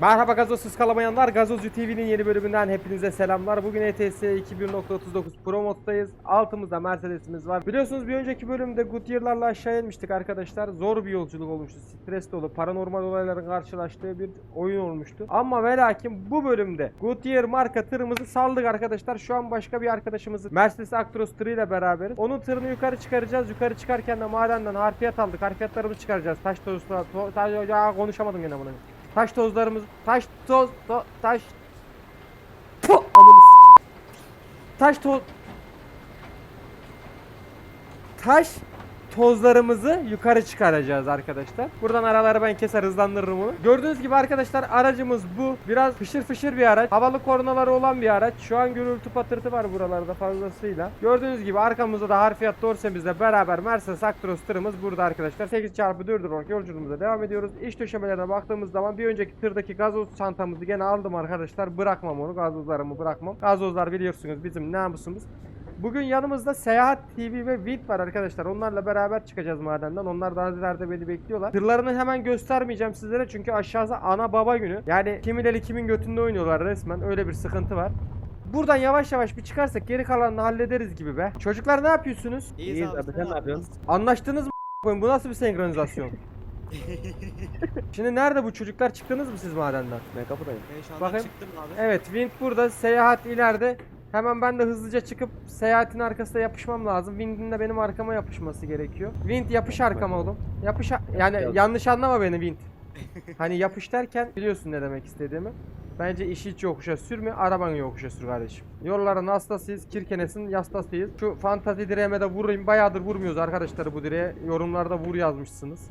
Merhaba gazozsuz kalamayanlar. Gazozcu TV'nin yeni bölümünden hepinize selamlar. Bugün ETS 21.39 Pro moddayız. Altımızda Mercedes'imiz var. Biliyorsunuz bir önceki bölümde Goodyear'larla aşağı inmiştik arkadaşlar. Zor bir yolculuk olmuştu. Stres dolu, paranormal olayların karşılaştığı bir oyun olmuştu. Ama ve lakin bu bölümde Goodyear marka tırımızı saldık arkadaşlar. Şu an başka bir arkadaşımızın Mercedes Actros tırı ile beraberiz. Onun tırını yukarı çıkaracağız. Yukarı çıkarken de madenden harfiyat aldık. Harfiyatlarımızı çıkaracağız. Taş tozu, to, konuşamadım gene bunu. Taş tozlarımız, taş toz, to, taş. Puh, amını Taş toz. Taş tozlarımızı yukarı çıkaracağız arkadaşlar. Buradan araları ben keser hızlandırırım onu. Gördüğünüz gibi arkadaşlar aracımız bu. Biraz fışır fışır bir araç. Havalı kornaları olan bir araç. Şu an gürültü patırtı var buralarda fazlasıyla. Gördüğünüz gibi arkamızda da harfiyat dorsemizle beraber Mercedes Actros tırımız burada arkadaşlar. 8x4 olarak yolculuğumuza devam ediyoruz. İç döşemelerine baktığımız zaman bir önceki tırdaki gazoz çantamızı gene aldım arkadaşlar. Bırakmam onu. Gazozlarımı bırakmam. Gazozlar biliyorsunuz bizim namusumuz. Bugün yanımızda Seyahat TV ve Wind var arkadaşlar. Onlarla beraber çıkacağız madenden. Onlar daha ileride beni bekliyorlar. Tırlarını hemen göstermeyeceğim sizlere çünkü aşağısı ana baba günü. Yani kimin eli kimin götünde oynuyorlar resmen. Öyle bir sıkıntı var. Buradan yavaş yavaş bir çıkarsak geri kalanını hallederiz gibi be. Çocuklar ne yapıyorsunuz? İyiyiz abi, sen ne yapıyorsun? Anlaştınız mı? Bu nasıl bir senkronizasyon? Şimdi nerede bu çocuklar? Çıktınız mı siz madenden? Ben kapıdayım. Ben şu anda Bakayım. çıktım abi. Evet, Wind burada, seyahat ileride. Hemen ben de hızlıca çıkıp seyahatin arkasına yapışmam lazım. Wind'in de benim arkama yapışması gerekiyor. Wind yapış arkama oğlum. Yapış yani yanlış anlama beni Wind. Hani yapış derken biliyorsun ne demek istediğimi. Bence işi hiç yokuşa sürme, arabanı yokuşa sür kardeşim. Yolların hastasıyız, Kirkenes'in yastasıyız. Şu fantazi direğime de vurayım. Bayağıdır vurmuyoruz arkadaşlar bu direğe. Yorumlarda vur yazmışsınız.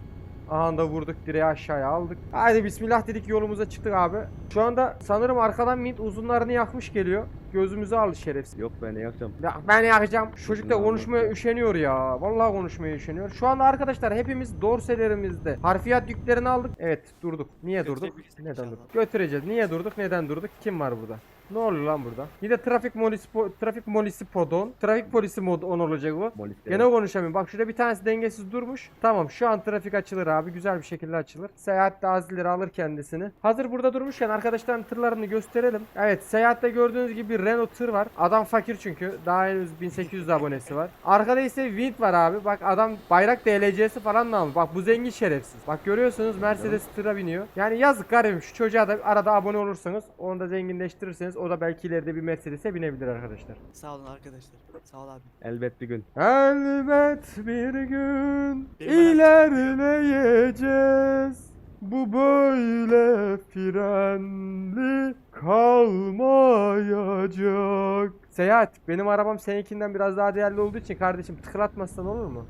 Aha da vurduk direği aşağıya aldık. Haydi bismillah dedik yolumuza çıktık abi. Şu anda sanırım arkadan mint uzunlarını yakmış geliyor. Gözümüzü aldı şerefsiz. Yok ben yakacağım. Ya ben yakacağım. Çocuk da konuşmaya üşeniyor ya. Vallahi konuşmaya üşeniyor. Şu anda arkadaşlar hepimiz dorselerimizde harfiyat yüklerini aldık. Evet durduk. Niye durduk? Götürebiliriz Neden durduk? Götüreceğiz. Niye durduk? Neden durduk? Kim var burada? Ne oluyor lan burada? Yine trafik molisi po- trafik molisi podon. Trafik polisi mod on olacak bu. Molis Gene konuşamıyorum. Bak şurada bir tanesi dengesiz durmuş. Tamam şu an trafik açılır abi. Güzel bir şekilde açılır. Seyahatte azileri alır kendisini. Hazır burada durmuşken arkadaşların tırlarını gösterelim. Evet seyahatte gördüğünüz gibi bir Renault tır var. Adam fakir çünkü. Daha henüz 1800 abonesi var. Arkada ise Wind var abi. Bak adam bayrak DLC'si falan da almış. Bak bu zengin şerefsiz. Bak görüyorsunuz Mercedes tıra biniyor. Yani yazık garibim. Şu çocuğa da arada abone olursanız onu da zenginleştirirseniz o da belki ileride bir Mercedes'e binebilir arkadaşlar. Sağ olun arkadaşlar. Sağ ol abi. Elbet bir gün. Elbet bir gün Benim ilerleyeceğiz. Bu böyle frenli kalmayacak. Seyahat, benim arabam seninkinden biraz daha değerli olduğu için kardeşim tıklatmazsan olur mu?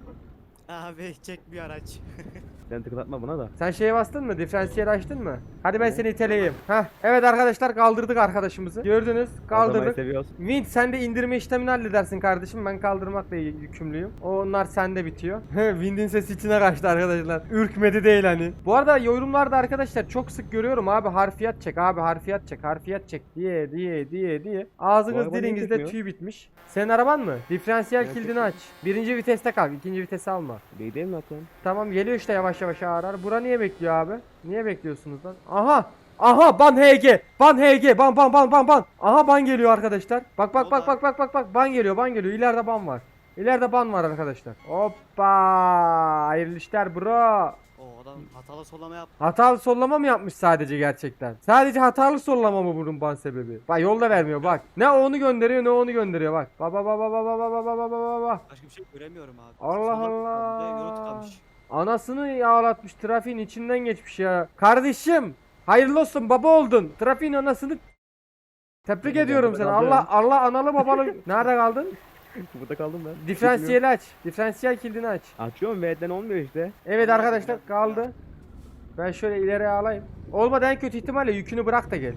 Abi çek bir araç. Sen tıklatma buna da. Sen şeye bastın mı? Diferansiyel açtın mı? Hadi ben seni iteleyeyim. Heh. Evet arkadaşlar kaldırdık arkadaşımızı. Gördünüz kaldırdık. seviyoruz. Wind sen de indirme işlemini halledersin kardeşim. Ben kaldırmakla yükümlüyüm. Onlar sende bitiyor. Wind'in sesi içine kaçtı arkadaşlar. Ürkmedi değil hani. Bu arada yorumlarda arkadaşlar çok sık görüyorum abi harfiyat çek abi harfiyat çek harfiyat çek diye diye diye diye. Ağzınız araba niye dilinizde çekmiyor? tüy bitmiş. Senin araban mı? Diferansiyel kilidini aç. Birinci viteste kal. ikinci vitesi alma. İyi değil mi atın? Tamam geliyor işte yavaş yavaş ağır ağır. Bura niye bekliyor abi? Niye bekliyorsunuz lan? Aha! Aha ban HG! Ban HG! Ban ban ban ban ban! Aha ban geliyor arkadaşlar. Bak bak bak bak bak bak bak ban geliyor ban geliyor. İleride ban var. İleride ban var arkadaşlar. Hoppa! Hayırlı işler bro. O adam hatalı sollama yap. Hatalı sollama mı yapmış sadece gerçekten? Sadece hatalı sollama mı bunun ban sebebi? Bak yolda vermiyor bak. Ne onu gönderiyor ne onu gönderiyor bak. Baba baba baba baba baba baba baba. Başka bir şey göremiyorum abi. Allah tıkladım Allah. ve Yolu tıkamış. Anasını yağlatmış trafiğin içinden geçmiş ya. Kardeşim hayırlı olsun baba oldun. Trafiğin anasını Tebrik ediyorum seni. Allah Allah analı babalı. Nerede kaldın? Burada kaldım ben. Diferansiyeli aç. Diferansiyel kilidini aç. Açıyorum V'den olmuyor işte. Evet arkadaşlar kaldı. Ben şöyle ileriye alayım. Olmadı en kötü ihtimalle yükünü bırak da gel.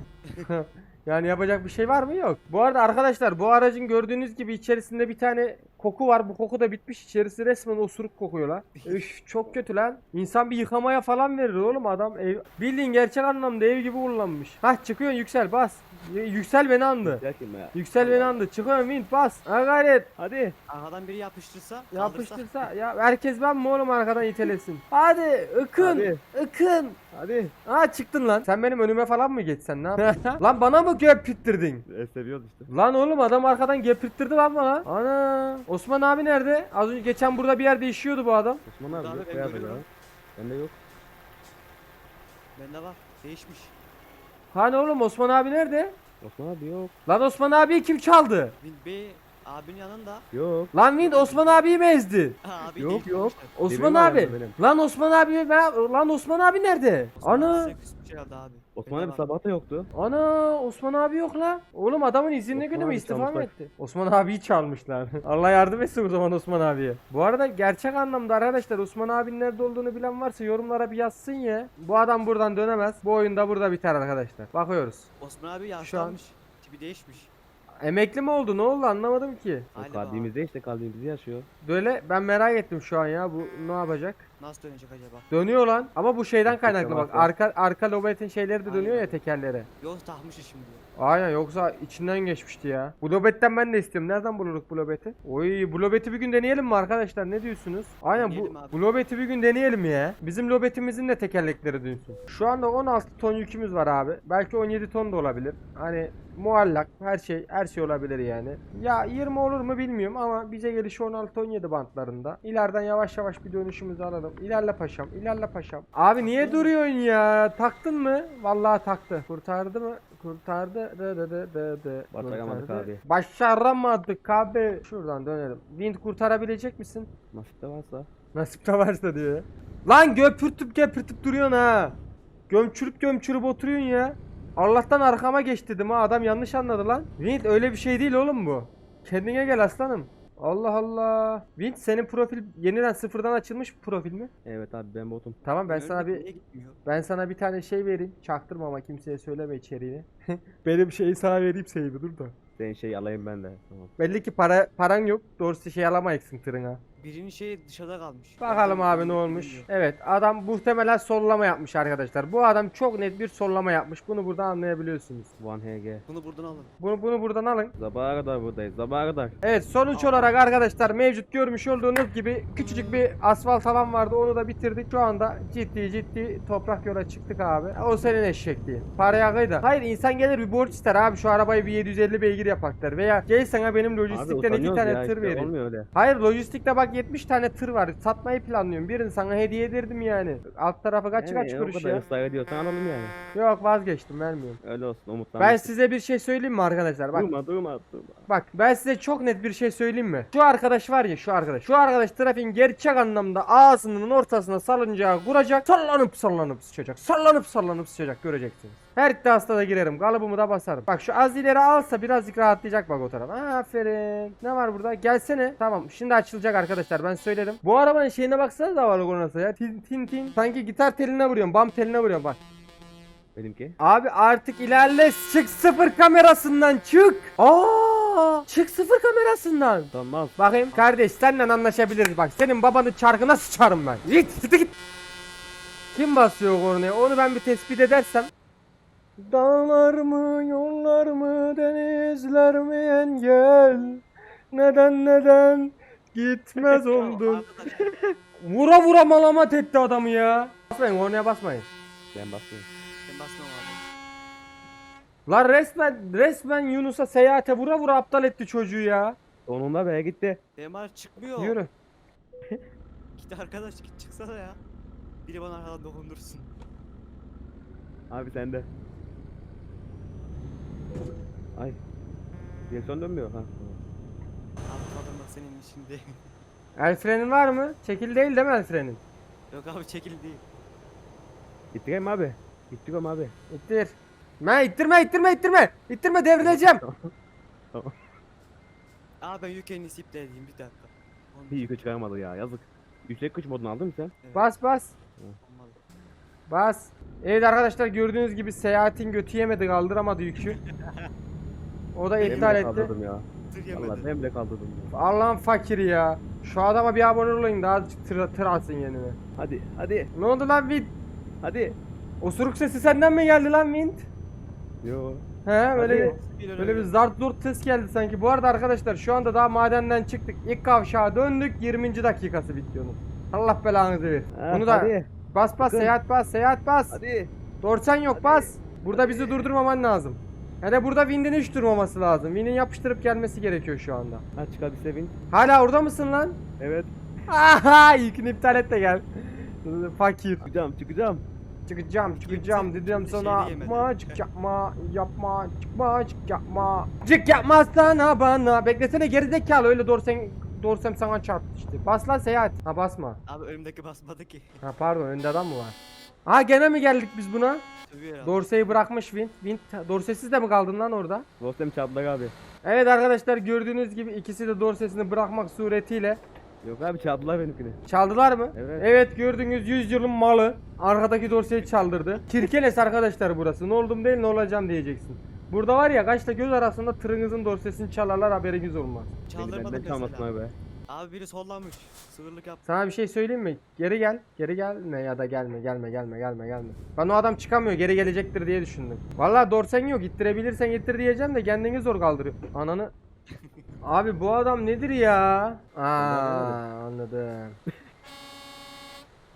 yani yapacak bir şey var mı? Yok. Bu arada arkadaşlar bu aracın gördüğünüz gibi içerisinde bir tane koku var. Bu koku da bitmiş. İçerisi resmen osuruk kokuyor lan. Üf çok kötü lan. İnsan bir yıkamaya falan verir oğlum adam. Ev, bildiğin gerçek anlamda ev gibi kullanmış. Hah çıkıyorsun yüksel bas. Yüksel beni andı. Derken ya. Yüksel beni andı. Çıkıyorum Vint bas. Ha gayret. Hadi. Arkadan biri yapıştırsa. Yapıştırsa ya herkes ben mi oğlum arkadan itelesin. Hadi ıkın. Hadi. ıkın. Hadi. Aa çıktın lan. Sen benim önüme falan mı geçsen ne yapıyorsun? lan bana mı göpürttürdün? E, seviyoruz işte. Lan oğlum adam arkadan gepirttirdi lan bana. Ana. Osman abi nerede? Az önce geçen burada bir yerde işiyordu bu adam. Osman abi Abi yok ben. Bende yok. Bende var. Değişmiş. Hani oğlum Osman abi nerede? Osman abi yok. Lan Osman abi kim çaldı? Bin Bey abinin yanında. Yok. Lan Wind Osman abiyi mi ezdi? Abi Yok, değiştirmişler. yok. Osman var abi. benim. Lan Osman abi ben lan Osman abi nerede? Osman Ana. küsmüş herhalde abi. Osman abi sabah da yoktu. Ana Osman abi yok la. Oğlum adamın izinli Osman günü mü abi istifa mı çalmışlar. etti? Osman abiyi çalmışlar. Allah yardım etsin o zaman Osman abiye. Bu arada gerçek anlamda arkadaşlar Osman abinin nerede olduğunu bilen varsa yorumlara bir yazsın ya. Bu adam buradan dönemez. Bu oyunda burada biter arkadaşlar. Bakıyoruz. Osman abi yaşlanmış. Tipi değişmiş. Emekli mi oldu? Ne oldu anlamadım ki. O Galiba. kalbimizde işte kalbimizde yaşıyor. Böyle ben merak ettim şu an ya bu ne yapacak? Nasıl dönecek acaba? Dönüyor lan. Ama bu şeyden kaynaklı bak. Arka arka lobetin şeyleri de dönüyor Aynen. ya tekerlere. Yol takmışız şimdi. Aynen yoksa içinden geçmişti ya. Bu lobetten ben de istiyorum. Nereden bulurduk bu lobeti? Oy bu lobeti bir gün deneyelim mi arkadaşlar? Ne diyorsunuz? Aynen bu, Deneyelim abi. bu lobeti bir gün deneyelim ya. Bizim lobetimizin de tekerlekleri dönsün. Şu anda 16 ton yükümüz var abi. Belki 17 ton da olabilir. Hani muallak her şey her şey olabilir yani. Ya 20 olur mu bilmiyorum ama bize gelişi 16-17 bantlarında. İleriden yavaş yavaş bir dönüşümüzü alalım. İlerle paşam, ilerle paşam. Abi niye duruyorsun ya? Taktın mı? Vallahi taktı. Kurtardı mı? Kurtardı. Dı dı dı dı dı. Başaramadık Kurtardı. abi. Başaramadık abi. Şuradan dönelim. Wind kurtarabilecek misin? Nasip de varsa. Nasipte varsa diyor. Lan göpürtüp göpürtüp duruyorsun ha. Gömçürüp gömçürüp oturuyorsun ya. Allah'tan arkama geç dedim ha adam yanlış anladı lan. Wind öyle bir şey değil oğlum bu. Kendine gel aslanım. Allah Allah. Wind senin profil yeniden sıfırdan açılmış bir profil mi? Evet abi ben botum. Tamam ben sana bir ben sana bir tane şey vereyim. Çaktırma ama kimseye söyleme içeriğini. Benim şeyi sana vereyim şeyi dur da. Senin şey alayım ben de. Tamam. Belli ki para paran yok. Doğrusu şey alamayacaksın tırına. Birinin şeyi dışarıda kalmış. Bakalım abi ne olmuş. Evet adam muhtemelen sollama yapmış arkadaşlar. Bu adam çok net bir sollama yapmış. Bunu buradan anlayabiliyorsunuz. One HG. Bunu buradan alın. Bunu bunu buradan alın. Sabaha kadar buradayız. Sabaha kadar. Evet sonuç olarak arkadaşlar mevcut görmüş olduğunuz gibi küçücük bir asfalt alan vardı. Onu da bitirdik. Şu anda ciddi ciddi toprak yola çıktık abi. O senin eşekliğin. Paraya kıy da. Hayır insan gelir bir borç ister abi. Şu arabayı bir 750 beygir yapak der. Veya gel sana benim lojistikten iki tane ya tır işte. Olmuyor öyle. Hayır lojistikte bak 70 tane tır var. Satmayı planlıyorum. Birini sana hediye ederdim yani. Alt tarafı kaç kaç Yani, kuruş ya. ısrar ediyorsan alalım yani. Yok vazgeçtim vermiyorum. Öyle olsun umutlan. Ben size bir şey söyleyeyim mi arkadaşlar? Bak Durma durma durma. Bak ben size çok net bir şey söyleyeyim mi? Şu arkadaş var ya şu arkadaş. Şu arkadaş trafiğin gerçek anlamda ağzının ortasına salıncağı kuracak. Sallanıp sallanıp sıçacak. Sallanıp sallanıp sıçacak göreceksiniz. Her iddiasına da girerim. Kalıbımı da basarım. Bak şu az ileri alsa birazcık rahatlayacak bak o taraf. Aferin. Ne var burada? Gelsene. Tamam şimdi açılacak arkadaşlar ben söyledim. Bu arabanın şeyine baksana da var ya. Tin tin tin. Sanki gitar teline vuruyorum. Bam teline vuruyorum bak. Benimki. Abi artık ilerle çık sıfır kamerasından çık. Aa, çık sıfır kamerasından. Tamam. Bakayım kardeş seninle anlaşabiliriz bak senin babanın çarkına sıçarım ben. Git git git. Kim basıyor kornaya onu ben bir tespit edersem. Dağlar mı yollar mı denizler mi engel Neden neden gitmez oldun Vura vura malamat etti adamı ya Basmayın kornaya basmayın Ben basıyorum. Basmam abi. Lan resmen resmen Yunus'a seyahate vura vura aptal etti çocuğu ya. Sonunda be gitti. Araç çıkmıyor. Yürü. Git arkadaş git çıksana ya. Biri bana arkadan dokundursun. Abi sende. Ay. Direksiyon dönmüyor ha. Abi kaldırmak senin işinde. El frenin var mı? Çekil değil değil mi el frenin? Yok abi çekil değil. İttireyim abi. İttiriyorum abi. İttir. Me ittirme ittirme ittirme. İttirme devrileceğim. Abi ben yük en iyisi iptal edeyim bir dakika. Bir yükü çıkaramadı ya yazık. Yüksek güç modunu aldın mı sen? Evet, Bas bas. Bas. Evet arkadaşlar gördüğünüz gibi seyahatin götü yemedi kaldıramadı yükü. O da iptal de etti. kaldırdım ya. Tır Allah yemedi. ben bile kaldırdım. ya. Allah'ın fakiri ya. Şu adama bir abone olayım da azıcık tır, tır alsın yenine. Hadi hadi Ne oldu lan Vint? hadi. Osuruk sesi senden mi geldi lan Vint? Yo. He böyle Hadi. böyle bir zart zurt ses geldi sanki. Bu arada arkadaşlar şu anda daha madenden çıktık. İlk kavşağa döndük. 20. dakikası bitti onun. Allah belanızı ver. Ha, Bunu da hadi. bas bas Bakın. seyahat bas seyahat bas. Hadi. Dorsen yok Hadi. bas. Burada bizi durdurmaman lazım. Hele burada Wind'in hiç durmaması lazım. Wind'in yapıştırıp gelmesi gerekiyor şu anda. Çık hadi sevin. Hala orada mısın lan? Evet. Aha yükünü iptal et de gel. Fakir. Çıkacağım çıkacağım. Çıkacağım çıkacağım dedim sana. yemedi. yapma çık yapma yapma çıkma çık yapma. Çık yapma sana bana. Beklesene gerizekalı öyle dorsen dorsem sana çarptı işte bas lan seyahat. Ha basma. Abi önümdeki basmadı ki. ha pardon önde adam mı var? Ha gene mi geldik biz buna? Dorseyi bırakmış Win Win dorsesiz de mi kaldın lan orada? Dostum çarptılar abi. evet arkadaşlar gördüğünüz gibi ikisi de dorsesini bırakmak suretiyle Yok abi çarptılar benimkini. Çaldılar mı? Evet. Evet gördüğünüz 100 yılın malı. Arkadaki dorseyi çaldırdı. Kirkenes arkadaşlar burası. Ne oldum değil ne olacağım diyeceksin. Burada var ya kaçta göz arasında tırınızın dorsesini çalarlar haberiniz olmaz. Beni Çaldırmadı benden çalmasın mesela. abi. Abi biri sollanmış. Sığırlık yap. Sana bir şey söyleyeyim mi? Geri gel. Geri gelme ya da gelme gelme gelme gelme gelme. Ben o adam çıkamıyor geri gelecektir diye düşündüm. Vallahi dorsen yok ittirebilirsen ittir diyeceğim de kendini zor kaldırıyor. Ananı. Abi bu adam nedir ya? Aa anladım.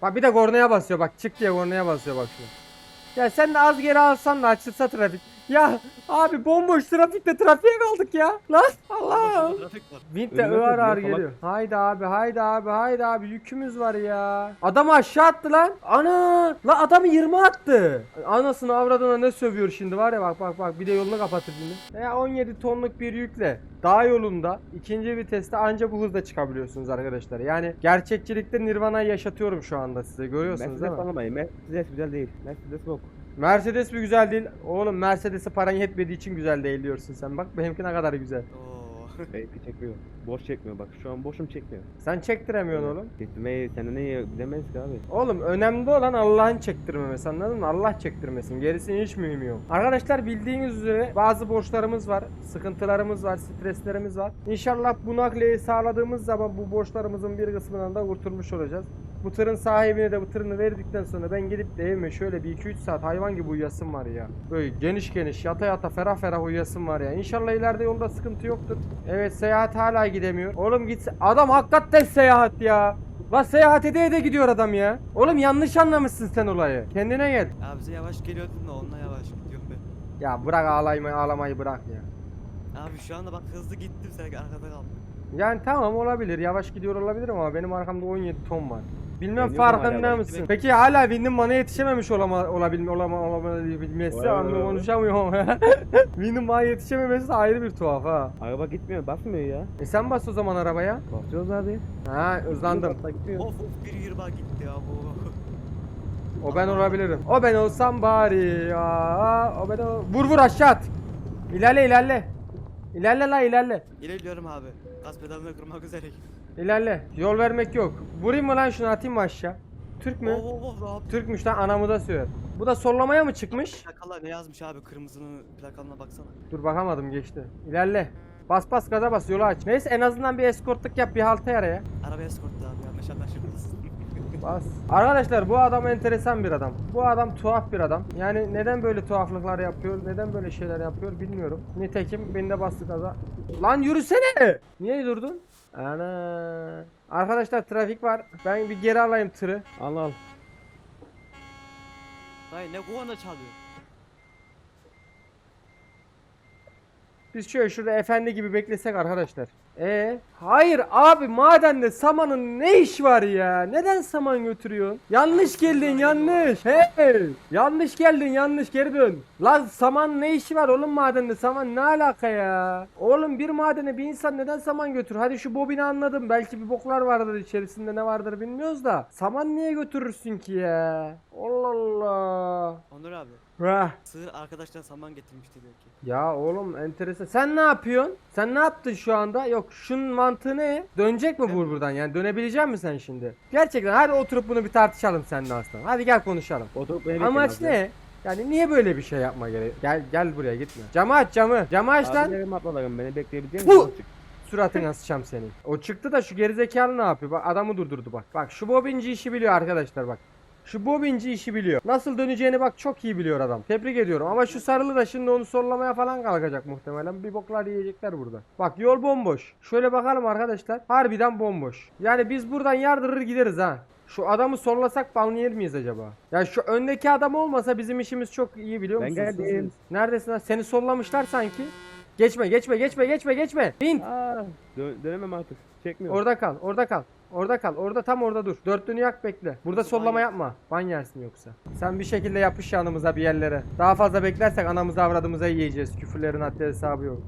Bak bir de kornaya basıyor bak çık diye kornaya basıyor bak şu. Ya sen de az geri alsan da açılsa trafik. Ya abi bomboş trafikte trafiğe kaldık ya. Lan Allah. Trafik var. De ağır koyuyor, geliyor. Haydi abi haydi abi haydi abi yükümüz var ya. Adamı aşağı attı lan. Ana! La adamı 20 attı. Anasını avradına ne sövüyor şimdi var ya bak bak bak bir de yolunu kapatır şimdi. Ya 17 tonluk bir yükle dağ yolunda ikinci viteste anca bu hızda çıkabiliyorsunuz arkadaşlar. Yani gerçekçilikte Nirvana'yı yaşatıyorum şu anda size görüyorsunuz Mercedes değil mi? anlamayın. Mercedes güzel değil. Mercedes yok. Mercedes mi güzel değil? Oğlum Mercedes'e paran yetmediği için güzel değil diyorsun sen. Bak benimki ne kadar güzel. Oo. Benimki çekmiyor. Boş çekmiyor bak. Şu an boşum çekmiyor. Sen çektiremiyorsun oğlum. Çektirmeyi sen ne bilemeyiz ki abi. Oğlum önemli olan Allah'ın çektirmemesi anladın mı? Allah çektirmesin. Gerisinin hiç mühimi yok. Arkadaşlar bildiğiniz üzere bazı borçlarımız var, sıkıntılarımız var, streslerimiz var. İnşallah bu nakliyeyi sağladığımız zaman bu borçlarımızın bir kısmından da kurtulmuş olacağız. Bu tırın sahibine de bu tırını verdikten sonra ben gidip de evime şöyle bir 2-3 saat hayvan gibi uyuyasım var ya. Böyle geniş geniş yata yata ferah ferah uyuyasım var ya. İnşallah ileride yolda sıkıntı yoktur. Evet seyahat hala gidemiyor. Oğlum gitse adam hakikaten seyahat ya. La seyahat ede ede gidiyor adam ya. Oğlum yanlış anlamışsın sen olayı. Kendine gel. Abi bize yavaş geliyordun da onunla yavaş gidiyorum ben. Ya bırak ağlamayı ağlamayı bırak ya. Abi şu anda bak hızlı gittim sen arkada kaldın. Yani tamam olabilir. Yavaş gidiyor olabilir ama benim arkamda 17 ton var. Bilmem hala farkında mısın? gidiyor. Peki hala Wind'in bana yetişememiş olama olabilme olama olabilmesi Vay vay anlı vay. konuşamıyorum. Wind'in bana yetişememesi de ayrı bir tuhaf ha. Araba gitmiyor. Basmıyor ya. E sen bas o zaman arabaya. Basıyoruz abi. Ha hızlandım. Basla gitmiyor. Of of bir yırba gitti ya bu. O ben olabilirim. O ben olsam bari ya. O ben ol... Vur vur aşağı at. İlerle ilerle. İlerle la ilerle. İlerliyorum abi. Gaz pedalını kırmak üzereyim. İlerle. Yol vermek yok. Vurayım mı lan şunu atayım mı aşağı? Türk mü? Oh oh oh? Türkmüş lan anamı da söver. Bu da sollamaya mı çıkmış? Plakala ne yazmış abi kırmızının plakalına baksana. Dur bakamadım geçti. İlerle. Bas bas gaza bas yolu aç. Neyse en azından bir eskortluk yap bir halta yara ya. Araba eskorttu abi yanlış anlaşılmasın. Bas. Arkadaşlar bu adam enteresan bir adam. Bu adam tuhaf bir adam. Yani neden böyle tuhaflıklar yapıyor, neden böyle şeyler yapıyor bilmiyorum. Nitekim beni de bastı gaza. Lan yürüsene! Niye durdun? Ana. Arkadaşlar trafik var. Ben bir geri alayım tırı. Al al. Dayı ne kuvana çalıyor? Biz şöyle şurada efendi gibi beklesek arkadaşlar. E hayır abi madende samanın ne iş var ya? Neden saman götürüyorsun? Yanlış geldin yanlış. Hey! Yanlış geldin yanlış geri dön. Lan saman ne işi var oğlum madende? Saman ne alaka ya? Oğlum bir madene bir insan neden saman götürür? Hadi şu bobini anladım. Belki bir boklar vardır içerisinde ne vardır bilmiyoruz da. Saman niye götürürsün ki ya? Allah Allah. Onur abi. Rah. Sığır arkadaşlar saman getirmişti belki. Ya oğlum enteresan. Sen ne yapıyorsun? Sen ne yaptın şu anda? Yok şunun mantığı ne? Dönecek mi bu buradan? Yani dönebilecek misin sen şimdi? Gerçekten hadi oturup bunu bir tartışalım seninle aslında. Hadi gel konuşalım. Oturup beni Amaç bekleyin abi. ne? Yani niye böyle bir şey yapma gerek? Gel gel buraya gitme. Camı aç camı. Camı aç lan. Abilerim ablalarım beni bekleyebilecek Bu- misin? Suratına sıçam senin. O çıktı da şu gerizekalı ne yapıyor? Bak adamı durdurdu bak. Bak şu bobinci işi biliyor arkadaşlar bak. Şu bobinci işi biliyor. Nasıl döneceğini bak çok iyi biliyor adam. Tebrik ediyorum ama şu sarılı da şimdi onu sollamaya falan kalkacak muhtemelen. Bir boklar yiyecekler burada. Bak yol bomboş. Şöyle bakalım arkadaşlar. Harbiden bomboş. Yani biz buradan yardırır gideriz ha. Şu adamı sollasak banlayır mıyız acaba? Ya şu öndeki adam olmasa bizim işimiz çok iyi biliyor Ben musunuz? geldim. Neredesin lan? Seni sollamışlar sanki. Geçme geçme geçme geçme geçme. Bin. Aa, dö- dönemem artık. Çekmiyor. Orada kal, orada kal. Orada kal. Orada tam orada dur. Dörtlüğünü yak bekle. Burada Nasıl sollama yapma. Ban yersin yoksa. Sen bir şekilde yapış yanımıza bir yerlere. Daha fazla beklersek anamızı avradımıza yiyeceğiz. Küfürlerin haddi hesabı yok.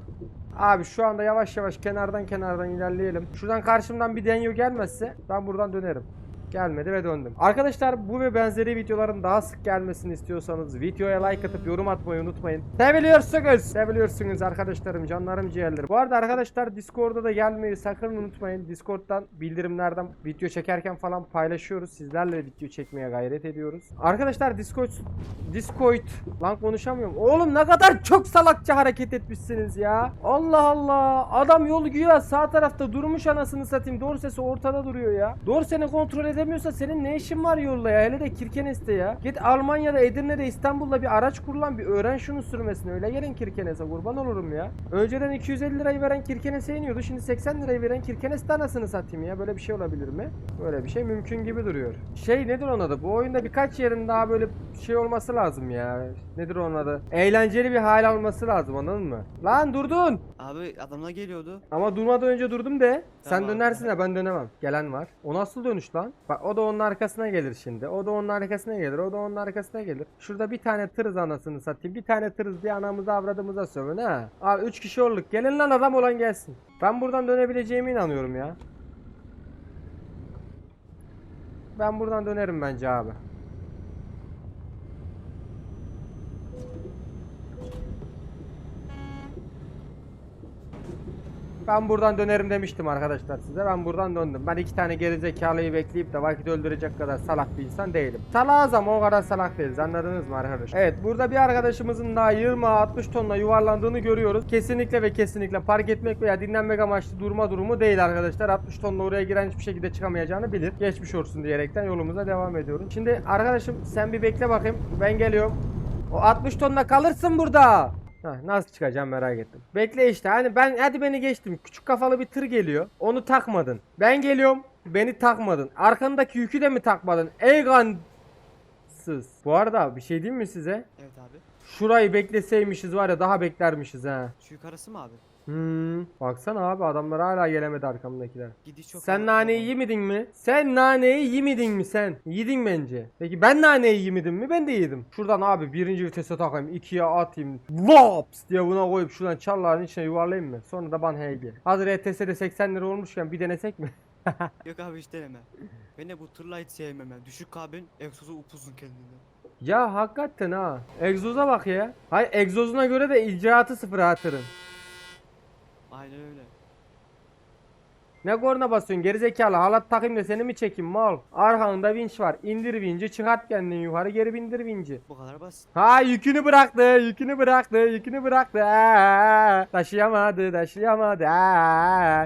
Abi şu anda yavaş yavaş kenardan kenardan ilerleyelim. Şuradan karşımdan bir denyo gelmezse ben buradan dönerim. Gelmedi ve döndüm. Arkadaşlar bu ve benzeri videoların daha sık gelmesini istiyorsanız videoya like atıp yorum atmayı unutmayın. Seviliyorsunuz. Seviliyorsunuz arkadaşlarım, canlarım, ciğerlerim. Bu arada arkadaşlar Discord'a da gelmeyi sakın unutmayın. Discord'dan bildirimlerden video çekerken falan paylaşıyoruz. Sizlerle video çekmeye gayret ediyoruz. Arkadaşlar Discord Discord lan konuşamıyorum. Oğlum ne kadar çok salakça hareket etmişsiniz ya. Allah Allah. Adam yol güya sağ tarafta durmuş anasını satayım. Doğru sesi ortada duruyor ya. Doğru seni kontrol edemiyorsa senin ne işin var yolda ya? Hele de Kirkenes'te ya. Git Almanya'da, Edirne'de, İstanbul'da bir araç kurulan bir öğren şunu sürmesini. Öyle gelin Kirkenes'e kurban olurum ya. Önceden 250 lirayı veren Kirkenes'e iniyordu. Şimdi 80 lirayı veren Kirkenes'te anasını satayım ya. Böyle bir şey olabilir mi? Böyle bir şey mümkün gibi duruyor. Şey nedir onun adı? Bu oyunda birkaç yerin daha böyle şey olması lazım ya. Nedir onun adı? Eğlenceli bir hal alması lazım anladın mı? Lan durdun. Abi adamlar geliyordu. Ama durmadan önce durdum de. Sen Tamam. dönersin ya ben dönemem. Gelen var. O nasıl dönüş lan? Bak o da onun arkasına gelir şimdi. O da onun arkasına gelir. O da onun arkasına gelir. Şurada bir tane tırız anasını satayım. Bir tane tırız diye anamızı avradımıza sövün ha. Abi 3 kişi olduk. Gelin lan adam olan gelsin. Ben buradan dönebileceğime inanıyorum ya. Ben buradan dönerim bence abi. Ben buradan dönerim demiştim arkadaşlar size. Ben buradan döndüm. Ben iki tane gerizekalıyı bekleyip de vakit öldürecek kadar salak bir insan değilim. Salağız ama o kadar salak değiliz. Anladınız mı arkadaşlar? Evet burada bir arkadaşımızın daha 20-60 tonla yuvarlandığını görüyoruz. Kesinlikle ve kesinlikle park etmek veya dinlenmek amaçlı durma durumu değil arkadaşlar. 60 tonla oraya giren hiçbir şekilde çıkamayacağını bilir. Geçmiş olsun diyerekten yolumuza devam ediyoruz. Şimdi arkadaşım sen bir bekle bakayım. Ben geliyorum. O 60 tonla kalırsın burada. Nasıl çıkacağım merak ettim. Bekle işte hani ben hadi beni geçtim. Küçük kafalı bir tır geliyor. Onu takmadın. Ben geliyorum. Beni takmadın. Arkandaki yükü de mi takmadın? Ey gansız. Bu arada bir şey diyeyim mi size? Evet abi. Şurayı bekleseymişiz var ya daha beklermişiz ha. Şu yukarısı mı abi? Hmm. Baksana abi adamlar hala gelemedi arkamdakiler. Gidiş çok Sen naneyi ama. yemedin mi? Sen naneyi yemedin mi sen? Yedin bence. Peki ben naneyi yemedim mi? Ben de yedim. Şuradan abi birinci vitese takayım. ikiye atayım. Lops diye buna koyup şuradan çarların içine yuvarlayayım mı? Sonra da ban heyge. Hazır ETS'de 80 lira olmuşken bir denesek mi? Yok abi hiç deneme. Ben de bu tırla hiç sevmem ben. Düşük kabin, egzozu upuzun kendine. ya hakikaten ha. Egzoza bak ya. Hayır egzozuna göre de icraatı sıfır ha tırın. Aynen öyle. Ne korna basıyorsun gerizekalı halat takayım da seni mi çekeyim mal? Arkanda vinç var. İndir vinci çıkart kendini yukarı geri bindir vinci. Bu kadar basit. Ha yükünü bıraktı, yükünü bıraktı, yükünü bıraktı. Taşıyamadı, taşıyamadı.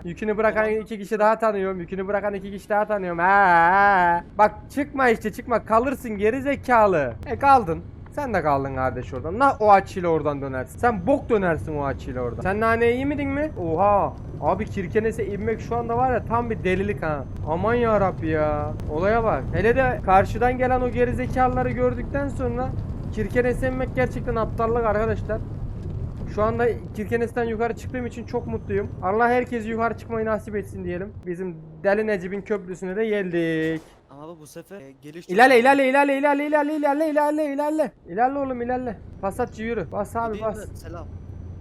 Yükünü bırakan iki kişi daha tanıyorum. Yükünü bırakan iki kişi daha tanıyorum. Bak çıkma işte çıkma kalırsın geri zekalı. E kaldın. Sen de kaldın kardeş oradan. Na o açıyla oradan dönersin. Sen bok dönersin o açıyla oradan. Sen naneyi yemedin mi? Oha. Abi Kirkenes'e inmek şu anda var ya tam bir delilik ha. Aman ya Rabbi ya. Olaya bak. Hele de karşıdan gelen o gerizekalıları gördükten sonra Kirkenes'e inmek gerçekten aptallık arkadaşlar. Şu anda Kirkenes'ten yukarı çıktığım için çok mutluyum. Allah herkesi yukarı çıkmayı nasip etsin diyelim. Bizim Deli Necip'in köprüsüne de geldik. Ama bu- sefer e, geliş çok İlerle ilerle ilerle ilerle ilerle ilerle ilerle ilerle. İlerle oğlum ilerle. Pasatçı yürü. Bas abi bas. Selam.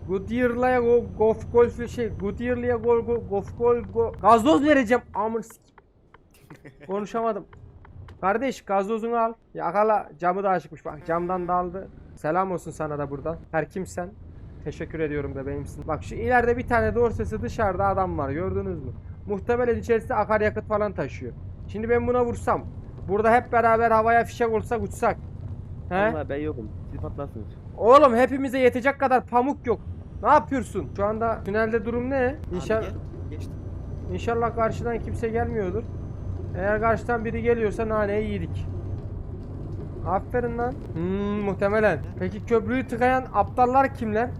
Goodyear'la go, golf golf şey Goodyear'la gol gol golf gol go. Gazoz vereceğim. Amın Konuşamadım. Kardeş gazozunu al. Yakala camı da açıkmış bak camdan daldı. Selam olsun sana da buradan. Her kimsen. Teşekkür ediyorum bebeğimsin. Bak şu ileride bir tane dorsesi dışarıda adam var gördünüz mü? Muhtemelen içerisinde akaryakıt falan taşıyor. Şimdi ben buna vursam. Burada hep beraber havaya fişek olsak uçsak. He? Vallahi ben yokum. Siz patlarsınız. Oğlum hepimize yetecek kadar pamuk yok. Ne yapıyorsun? Şu anda tünelde durum ne? İnşallah, inşallah karşıdan kimse gelmiyordur. Eğer karşıdan biri geliyorsa naneyi yedik. Aferin lan. Hmm, muhtemelen. Peki köprüyü tıkayan aptallar kimler?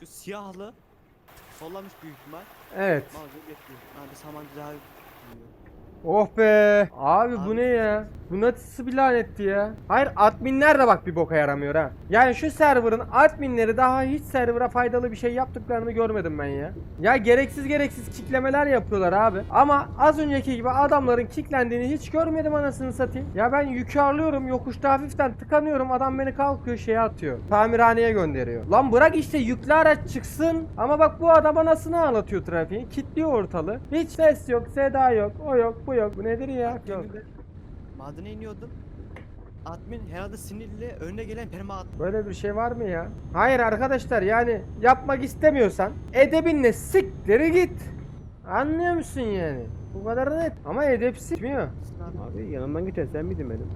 Şu siyahlı sollamış büyük ihtimal. Evet. Malzeme bekliyor. Abi samancı daha büyüyor. Oh be. Abi bu Abi. ne ya? Bu nasıl bir lanetti ya? Hayır adminler de bak bir boka yaramıyor ha. Yani şu server'ın adminleri daha hiç server'a faydalı bir şey yaptıklarını görmedim ben ya. Ya gereksiz gereksiz kicklemeler yapıyorlar abi. Ama az önceki gibi adamların kicklendiğini hiç görmedim anasını satayım. Ya ben yükü alıyorum yokuşta hafiften tıkanıyorum adam beni kalkıyor şeye atıyor. Tamirhaneye gönderiyor. Lan bırak işte yüklü araç çıksın. Ama bak bu adam anasını ağlatıyor trafiği. Kitliyor ortalığı. Hiç ses yok, seda yok, o yok, bu yok. Bu nedir ya? Yok. Madene iniyordum. Admin herhalde sinirli önüne gelen perma attı. Böyle bir şey var mı ya? Hayır arkadaşlar yani yapmak istemiyorsan edebinle siktir git. Anlıyor musun yani? Bu kadar net. Ama edepsiz gitmiyor. Abi. Abi yanımdan geçen sen miydin benim?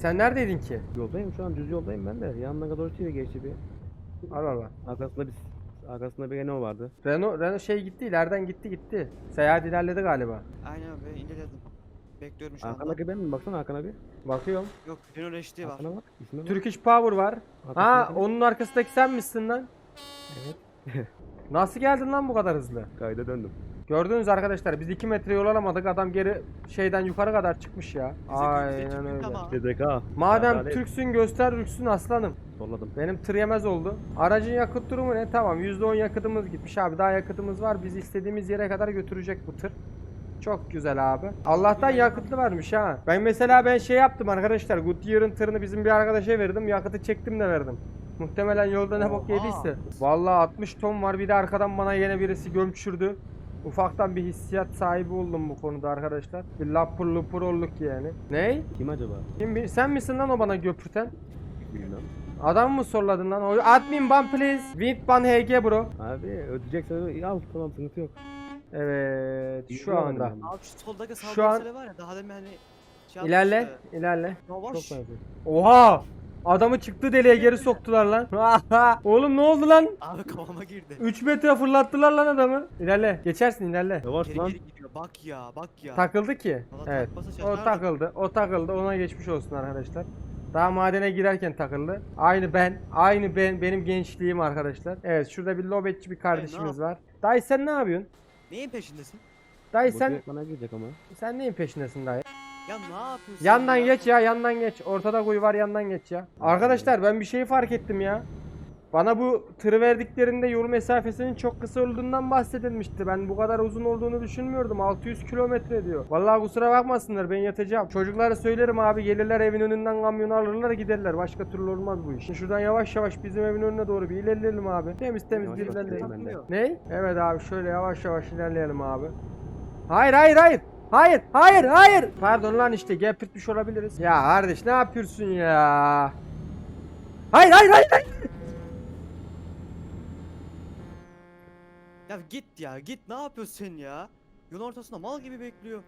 Sen neredeydin ki? Yoldayım şu an düz yoldayım ben de. Yanımdan kadar doğru geçti bir. Allah Allah. Arkasında bir arkasında bir Renault vardı. Renault, Renault şey gitti ileriden gitti gitti. Seyahat ilerledi galiba. Aynen abi ilerledim. Bekliyorum şu anda. Arkandaki ben mi? Baksana arkana bir. Bakıyorum. Yok Renault HD var. Arkana bak. İsme bak. Turkish Power var. Ha Arkasındaki- onun arkasındaki sen misin lan? Evet. Nasıl geldin lan bu kadar hızlı? Kayda döndüm. Gördünüz arkadaşlar biz 2 metre yol alamadık adam geri şeyden yukarı kadar çıkmış ya. Aynen öyle. TDK. Madem Adalet. Türksün göster Rüksün aslanım. Solladım. Benim tır yemez oldu. Aracın yakıt durumu ne? Tamam %10 yakıtımız gitmiş abi. Daha yakıtımız var. Bizi istediğimiz yere kadar götürecek bu tır. Çok güzel abi. Allah'tan yakıtlı varmış ha. Ben mesela ben şey yaptım arkadaşlar. Goodyear'ın tırını bizim bir arkadaşa verdim. Yakıtı çektim de verdim. Muhtemelen yolda ne bok yediyse. Vallahi 60 ton var. Bir de arkadan bana yine birisi gömçürdü. Ufaktan bir hissiyat sahibi oldum bu konuda arkadaşlar. Bir lapur lupur olduk yani. Ney? Kim acaba? Kim sen misin lan o bana göpürten? Bilmem. Adam mı sorladın lan? O admin ban please. Wint ban HG bro. Abi ödeyeceksen al tamam sıkıntı yok. Evet şu Bilmiyorum anda. ben. Abi şu soldaki sağ Şu an- mesele var ya daha demin hani şey İlerle, ilerle. Yavaş. Çok benziyor. Oha! Adamı çıktı deliğe geri soktular lan. Oğlum ne oldu lan? Abi kafama girdi. 3 metre fırlattılar lan adamı. İlerle. Geçersin ilerle. Yavaş Geri lan. geri gidiyor. Bak ya bak ya. Takıldı ki. Valla Evet. takmasa O şaşardım. takıldı. O takıldı. Ona geçmiş olsun arkadaşlar. Daha madene girerken takıldı. Aynı ben. Aynı ben. Benim gençliğim arkadaşlar. Evet şurada bir lobetçi bir kardeşimiz var. Dayı sen ne yapıyorsun? Neyin peşindesin? Dayı sen bana girecek ama. sen neyin peşindesin dayı? Ya ne yapıyorsun? Yandan ya? geç ya yandan geç. Ortada kuyu var yandan geç ya. Arkadaşlar ben bir şey fark ettim ya. Bana bu tırı verdiklerinde yol mesafesinin çok kısa olduğundan bahsedilmişti. Ben bu kadar uzun olduğunu düşünmüyordum. 600 kilometre diyor. Vallahi kusura bakmasınlar ben yatacağım. Çocuklara söylerim abi gelirler evin önünden kamyonu alırlar giderler. Başka türlü olmaz bu iş. Şuradan yavaş yavaş bizim evin önüne doğru bir ilerleyelim abi. Temiz temiz bir ilerleyelim. Ne? Evet abi şöyle yavaş yavaş ilerleyelim abi. Hayır hayır hayır. Hayır hayır hayır. Pardon lan işte gepirtmiş olabiliriz. Ya kardeş ne yapıyorsun ya? Hayır hayır hayır. hayır. Ya git ya git ne yapıyorsun sen ya? Yol ortasında mal gibi bekliyor.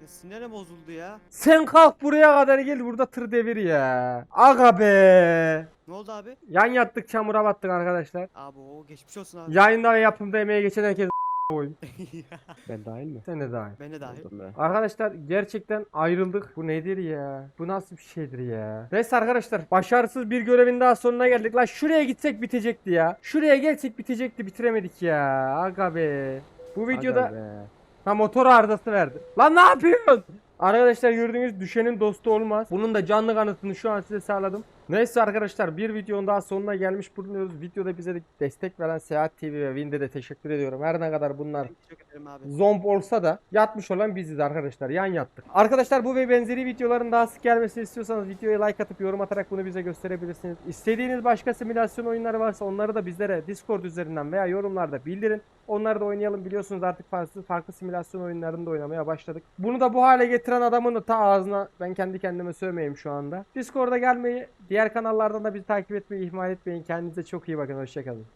Ya sinirim bozuldu ya. Sen kalk buraya kadar gel burada tır devir ya. Aga be. Ne oldu abi? Yan yattık çamura battık arkadaşlar. Abi o geçmiş olsun abi. Yayında ve yapımda emeğe geçen herkes oyun. Ben dahil mi? Sen de dahil. ben de dahil. Oldum. Arkadaşlar gerçekten ayrıldık. Bu nedir ya? Bu nasıl bir şeydir ya? Neyse arkadaşlar başarısız bir görevin daha sonuna geldik. Lan şuraya gitsek bitecekti ya. Şuraya gelsek bitecekti bitiremedik ya. Aga be. Bu videoda Aga be. ha motor arızası verdi. Lan ne yapıyorsun? Arkadaşlar gördüğünüz düşenin dostu olmaz. Bunun da canlı kanıtını şu an size sağladım. Neyse arkadaşlar bir videonun daha sonuna gelmiş bulunuyoruz. Videoda bize de destek veren Seyahat TV ve Winde de teşekkür ediyorum. Her ne kadar bunlar zomb olsa da yatmış olan biziz arkadaşlar. Yan yattık. Arkadaşlar bu ve benzeri videoların daha sık gelmesini istiyorsanız videoya like atıp yorum atarak bunu bize gösterebilirsiniz. İstediğiniz başka simülasyon oyunları varsa onları da bizlere Discord üzerinden veya yorumlarda bildirin. Onları da oynayalım biliyorsunuz artık farklı farklı simülasyon oyunlarını da oynamaya başladık. Bunu da bu hale getiren adamın da ta ağzına ben kendi kendime sövmeyeyim şu anda. Discord'a gelmeyi, diğer kanallardan da bizi takip etmeyi ihmal etmeyin. Kendinize çok iyi bakın. Hoşçakalın.